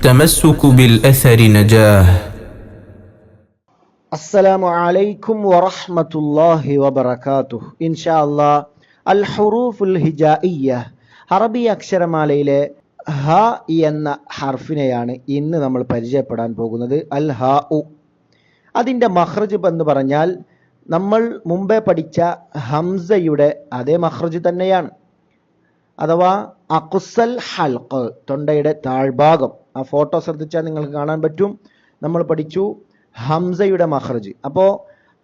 التمسك بالأثر نجاه السلام عليكم ورحمة الله وبركاته إن شاء الله الحروف الهجائية അറബി അക്ഷരമാലയിലെ ഹ എന്ന ഹർഫിനെയാണ് ഇന്ന് നമ്മൾ പരിചയപ്പെടാൻ പോകുന്നത് അൽ ഹ ഉ അതിൻ്റെ മഹ്റജ് എന്ന് പറഞ്ഞാൽ നമ്മൾ മുമ്പേ പഠിച്ച ഹംസയുടെ അതേ മഹ്റജ് തന്നെയാണ് അഥവാ അക്കുസൽ ഹൽക്ക് തൊണ്ടയുടെ താഴ്ഭാഗം ആ ഫോട്ടോ ശ്രദ്ധിച്ചാൽ നിങ്ങൾക്ക് കാണാൻ പറ്റും. നമ്മൾ പഠിച്ചു ഹംസയുടെ മഹ്റജ് അപ്പോ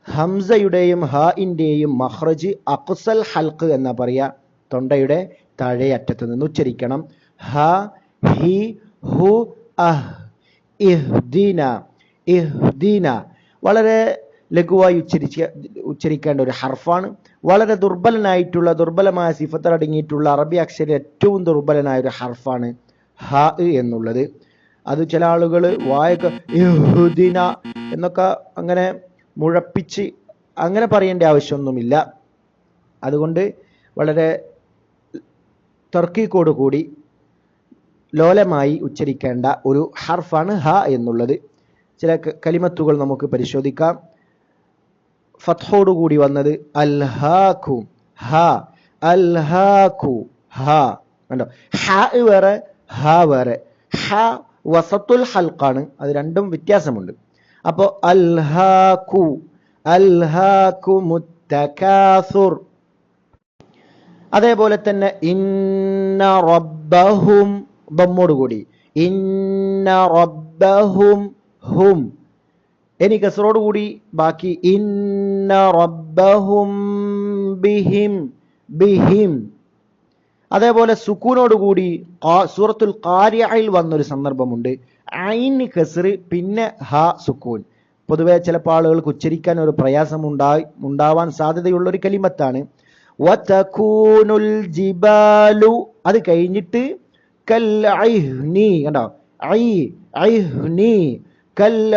ഹംസയുടെയും ഹാഇന്റെയും മഹ്റജ് അക്സൽ ഹൽക്ക് എന്നാ പറയുക തൊണ്ടയുടെ താഴെ അറ്റത്ത് നിന്ന് ഉച്ചരിക്കണം. ഹ ഹി ഹു അഹ് ഇഹ്ദീന വളരെ ലഘുവായി ഉച്ചരിച്ച ഉച്ചരിക്കേണ്ട ഒരു ഹർഫാണ്. വളരെ ദുർബലനായിട്ടുള്ള ദുർബലമായ സിഫത്തടങ്ങിയിട്ടുള്ള അറബി അക്ഷരം ഏറ്റവും ദുർബലനായ ഒരു ഹർഫാണ് ഹ എന്നുള്ളത്. അത് ചില ആളുകൾ വായൊക്കെ ഇഹ്ദിന എന്നൊക്കെ അങ്ങനെ മുഴപ്പിച്ച് അങ്ങനെ പറയേണ്ട ആവശ്യമൊന്നുമില്ല. അതുകൊണ്ട് വളരെ തർക്കിക്കോട് കൂടി ലോലമായി ഉച്ചരിക്കേണ്ട ഒരു ഹർഫാണ് ഹ എന്നുള്ളത്. ചില കലിമത്തുകൾ നമുക്ക് പരിശോധിക്കാം. ഫത്തോടു കൂടി വന്നത് അൽഹാഖു ഹ അൽഹാഖു ഹ. കണ്ടോ? ഹ വേറെ ഹ വേറെ. ഹ വസത്തുൽ ഹൽക്കാണ് അത് രണ്ടും വ്യത്യാസമുണ്ട്. അപ്പോ അൽഹു അൽഹു മുത്തകാസുർ അതേപോലെ തന്നെ ഇന്ന റബ്ബഹും ബമ്മോട് കൂടി ഇന്ന റബ്ബഹും ഹും. ഇനി കസറോട് കൂടി ബാക്കി. ഇന്ന റബ്ബഹും ബിഹിം ബിഹിം. അതേപോലെ സുക്കൂനോട് കൂടി ഖാ- സൂറത്തുൽ കാര്യയിൽ വന്നൊരു സന്ദർഭമുണ്ട്. ഐന് കസറ് പിന്നെ ഹ സുക്കൂൻ. പൊതുവെ ചിലപ്പോൾ ആളുകൾക്ക് ഉച്ചരിക്കാൻ ഒരു പ്രയാസം ഉണ്ടായി ഉണ്ടാവാൻ സാധ്യതയുള്ള ഒരു കലിമത്താണ്. ജിബാലു അത് കഴിഞ്ഞിട്ട് കൽ കണ്ടോ? ഐ കൽ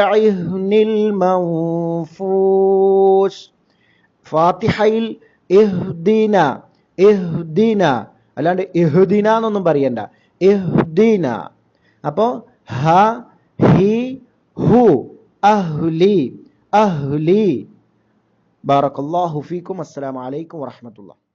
മൗഫൂസ്. ഫാത്തിഹയിൽ അല്ലാണ്ട് ഇഹുദീന എന്നൊന്നും പറയണ്ട. ഇഹ്ദിന അപ്പോ ഹ ഹി ഹു അഹ്ലി അഹ്ലി. ബാറക്കല്ലാഹു ഫീക്കും. അസ്സലാമു അലൈക്കും വറഹ്മത്തുള്ളാഹി.